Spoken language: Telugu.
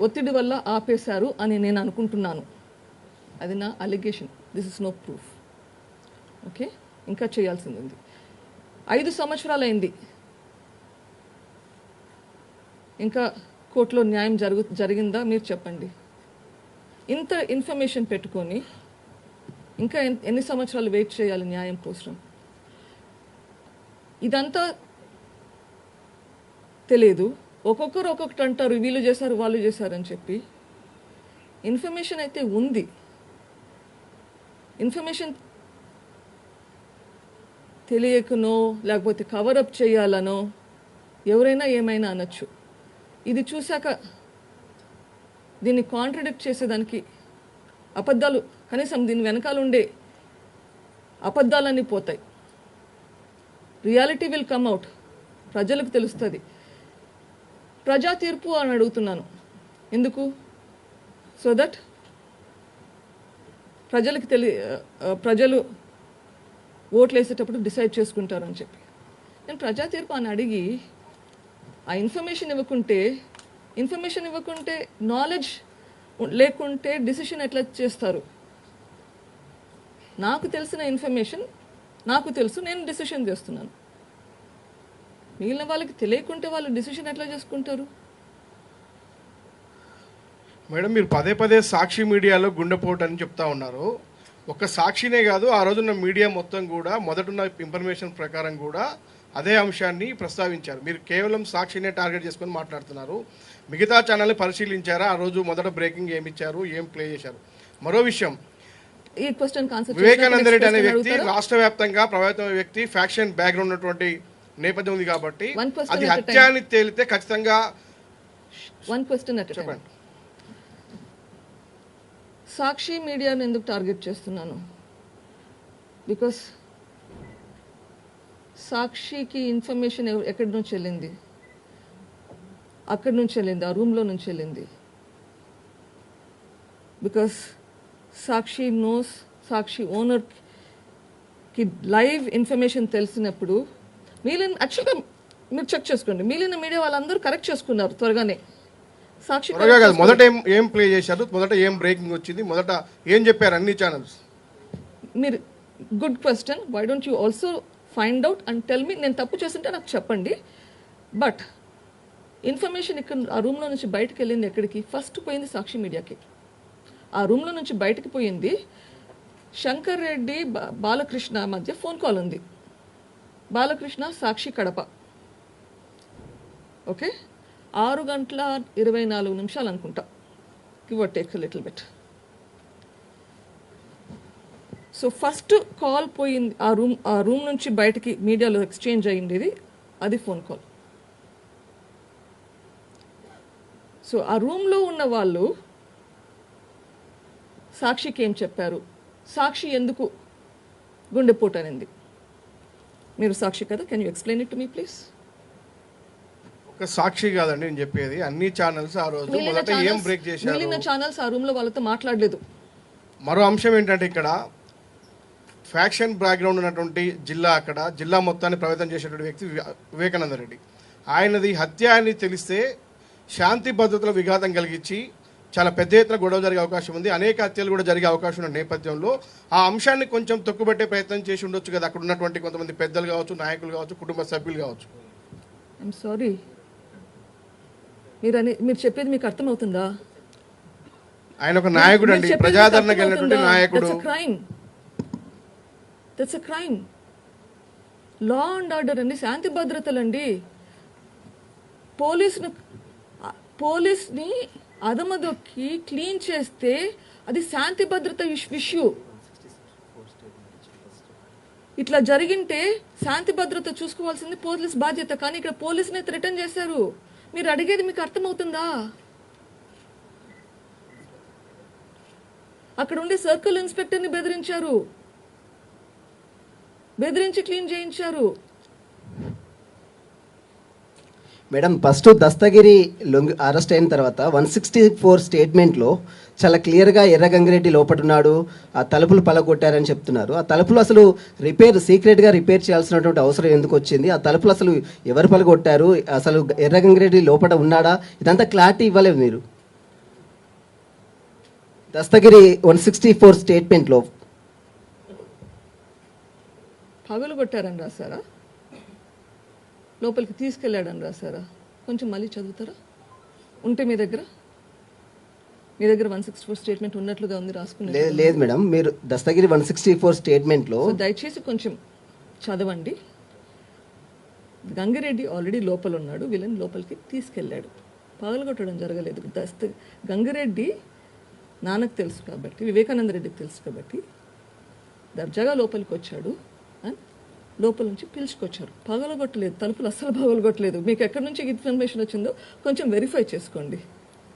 ఒత్తిడి వల్ల ఆపేశారు అని నేను అనుకుంటున్నాను. అది నా allegation this is no proof okay ఇంకా చేయాల్సింది. ఉంది ఐదు సంవత్సరాలు అయింది ఇంకా కోర్టులో న్యాయం జరుగు జరిగిందా మీరు చెప్పండి. ఇంత ఇన్ఫర్మేషన్ పెట్టుకొని ఇంకా ఎన్- ఎన్ని సంవత్సరాలు వెయిట్ చేయాలి న్యాయం కోసం? ఇదంతా తెలియదు. ఒక్కొక్కరు ఒక్కొక్కటి అంటారు వీళ్ళు చేశారు వాళ్ళు చేశారు అని చెప్పి. ఇన్ఫర్మేషన్ అయితే ఉంది. ఇన్ఫర్మేషన్ తెలియకనో లేకపోతే కవరప్ చేయాలనో ఎవరైనా ఏమైనా అనొచ్చు. ఇది చూశాక దీన్ని కాంట్రడిక్ట్ చేసేదానికి అబద్ధాలు కనీసం దీని వెనకాల ఉండే అబద్ధాలన్నీ పోతాయి. రియాలిటీ విల్ కమ్ అవుట్ ప్రజలకు తెలుస్తుంది. ప్రజా తీర్పు అని అడుగుతున్నాను. ఎందుకు? సో దట్ ప్రజలకు తెలి ప్రజలు ఓట్లు వేసేటప్పుడు డిసైడ్ చేసుకుంటారు అని చెప్పి. నేను ప్రజా తీర్పు అని అడిగి ఆ ఇన్ఫర్మేషన్ ఇవ్వకుంటే ఇన్ఫర్మేషన్ ఇవ్వకుంటే నాలెడ్జ్ లేకుంటే డిసిషన్ ఎట్లా చేస్తారు? నాకు తెలిసిన ఇన్ఫర్మేషన్ నాకు తెలుసు నేను డిసిషన్ చేస్తున్నాను. మిగిలిన వాళ్ళకి తెలియకుంటే వాళ్ళు డిసిషన్ ఎట్లా చేసుకుంటారు? మేడం మీరు పదే పదే సాక్షి మీడియాలో గుండెపోటు అని చెప్తా ఉన్నారు. ఒక సాక్షినే కాదు ఆ రోజున్న మీడియా మొత్తం కూడా మొదటున్న ఇన్ఫర్మేషన్ ప్రకారం కూడా అదే అంశాన్ని ప్రస్తావించారు. మీరు కేవలం సాక్షినే టార్గెట్ చేసుకొని మాట్లాడుతున్నారు. మిగతా ఛానల్ని పరిశీలించారా? ఆ రోజు మొదట బ్రేకింగ్ ఏమి ఇచ్చారు? ఏం ప్లే చేశారు? మరో విషయం. వివేకానంద రెడ్డి అనే వ్యక్తి రాష్ట్ర వ్యాప్తంగా ప్రభావితమైన వ్యక్తి ఫ్యాక్షన్ బ్యాక్గ్రౌండ్ ఉన్నటువంటి నేపథ్యం ఉంది కాబట్టి అది at a హత్య అని తేలితే ఖచ్చితంగా వన్ క్వశ్చన్ అట్ చెప్పండి. సాక్షి మీడియాను ఎందుకు టార్గెట్ చేస్తున్నాను? బికాస్ సాక్షికి ఇన్ఫర్మేషన్ ఎక్కడి నుంచి వెళ్ళింది? అక్కడి నుంచి వెళ్ళింది? ఆ రూమ్లో నుంచి వెళ్ళింది? బికాస్ సాక్షి నోస్ సాక్షి ఓనర్కి లైవ్ ఇన్ఫర్మేషన్ తెలిసినప్పుడు మిగిలిన యాక్చువల్గా మీరు చెక్ చేసుకోండి. మిగిలిన మీడియా వాళ్ళందరూ కరెక్ట్ చేసుకున్నారు త్వరగానే. సాక్షి మొదట ఏం ఏం ప్లే చేశారు? మొదట ఏం బ్రేకింగ్ వచ్చింది? మొదట ఏం చెప్పారు అన్ని ఛానల్స్ మీరు good question why don't you also find out and tell me నేను తప్పు చేస్తుంటే నాకు చెప్పండి. బట్ ఇన్ఫర్మేషన్ ఇక్కడ ఆ రూమ్లో నుంచి బయటకు వెళ్ళింది ఎక్కడికి? ఫస్ట్ పోయింది సాక్షి మీడియాకి. ఆ రూమ్లో నుంచి బయటకు పోయింది శంకర్ రెడ్డి బాలకృష్ణ మధ్య ఫోన్ కాల్ ఉంది. బాలకృష్ణ సాక్షి కడప. ఓకే? ఆరు గంటల ఇరవై నాలుగు నిమిషాలు అనుకుంటా. Give take little bit so first call పోయింది ఆ రూమ్ ఆ రూమ్ నుంచి బయటికి మీడియాలో ఎక్స్చేంజ్ అయ్యింది ఇది. అది ఫోన్ కాల్ సో ఆ రూమ్లో ఉన్న వాళ్ళు సాక్షికి ఏం చెప్పారు? సాక్షి ఎందుకు గుండెపోటు అనింది? మీరు సాక్షి కదా? Can you explain it to me please ఒక సాక్షి కాదండి నేను చెప్పేది. అన్ని ఛానల్స్ ఆ రోజు మొదట ఏం బ్రేక్ చేశారు? మిగిలిన ఛానల్స్ ఆ రూమ్లో వాళ్ళతో మాట్లాడలేదు. మరో అంశం ఏంటంటే ఇక్కడ ఫ్యాక్షన్ బ్యాక్గ్రౌండ్ ఉన్నటువంటి జిల్లా అక్కడ జిల్లా మొత్తాన్ని ప్రభావితం చేసేటువంటి వ్యక్తి వివే- వివేకానంద రెడ్డి ఆయనది హత్య అని తెలిస్తే శాంతి భద్రతల విఘాతం కలిగించి చాలా పెద్ద ఎత్తున గొడవ జరిగే అవకాశం ఉంది. అనేక హత్యలు కూడా జరిగే అవకాశం ఉన్న నేపథ్యంలో ఆ అంశాన్ని కొంచెం తొక్కుపెట్టే ప్రయత్నం చేసి ఉండొచ్చు కదా. అక్కడ ఉన్నటువంటి కొంతమంది పెద్దలు కావచ్చు నాయకులు కావచ్చు కుటుంబ సభ్యులు కావచ్చు. ఐఎమ్ సారీ మీరు అని మీరు చెప్పేది మీకు అర్థమవుతుందా? ఆయన ఒక నాయకుడు అండి. ప్రజాదరణ నాయకుడు. Crime that's a crime law and order అండి శాంతి భద్రతలు అండి పోలీసును పోలీస్ని అదమదొక్కి క్లీన్ చేస్తే అది శాంతి భద్రత ఇష్యూ. ఇట్లా జరిగింటే శాంతి భద్రత చూసుకోవాల్సింది పోలీస్ బాధ్యత. కానీ ఇక్కడ పోలీసునే త్రిటర్న్ చేశారు. మీరు అడిగేది మీకు అర్థమవుతుందా? అక్కడ ఉండే సర్కిల్ ఇన్స్పెక్టర్ని బెదిరించారు. బెదిరించి క్లీన్ చేయించారు. మేడం ఫస్ట్ దస్తగిరి లొంగి అరెస్ట్ అయిన తర్వాత వన్ సిక్స్టీ ఫోర్ స్టేట్మెంట్లో చాలా క్లియర్గా ఎర్రగంగిరెడ్డి లోపటున్నాడు ఆ తలుపులు పలగొట్టారని చెప్తున్నారు. ఆ తలుపులు అసలు రిపేర్ సీక్రెట్గా రిపేర్ చేయాల్సినటువంటి అవసరం ఎందుకు వచ్చింది? ఆ తలుపులు అసలు ఎవరు పలగొట్టారు? అసలు ఎర్రగంగిరెడ్డి లోపల ఉన్నాడా? ఇదంతా క్లారిటీ ఇవ్వలేదు మీరు? దస్తగిరి వన్ సిక్స్టీ ఫోర్ స్టేట్మెంట్లో. పగలు కొట్టారని రాశారా? లోపలికి తీసుకెళ్ళాడని రాశారా? కొంచెం మళ్ళీ చదువుతారా? ఉంటే మీ దగ్గర? మీ దగ్గర వన్ సిక్స్టీ ఫోర్ స్టేట్మెంట్ ఉన్నట్లుగా ఉంది రాసుకునే లేదు మేడం మీరు దస్తగిరి వన్ సిక్స్టీ ఫోర్ స్టేట్మెంట్లో దయచేసి కొంచెం చదవండి. గంగిరెడ్డి ఆల్రెడీ లోపల ఉన్నాడు వీళ్ళని లోపలికి తీసుకెళ్ళాడు. పగలగొట్టడం జరగలేదు. దస్త గంగిరెడ్డి నాన్నకు తెలుసు కాబట్టి వివేకానంద రెడ్డికి తెలుసు కాబట్టి దర్జాగా లోపలికి వచ్చాడు అని లోపల నుంచి పిలుచుకొచ్చారు. పగలగొట్టలేదు తలుపులు అస్సలు పగలగొట్టలేదు. మీకు ఎక్కడి నుంచి ఇన్ఫర్మేషన్ వచ్చిందో కొంచెం వెరిఫై చేసుకోండి.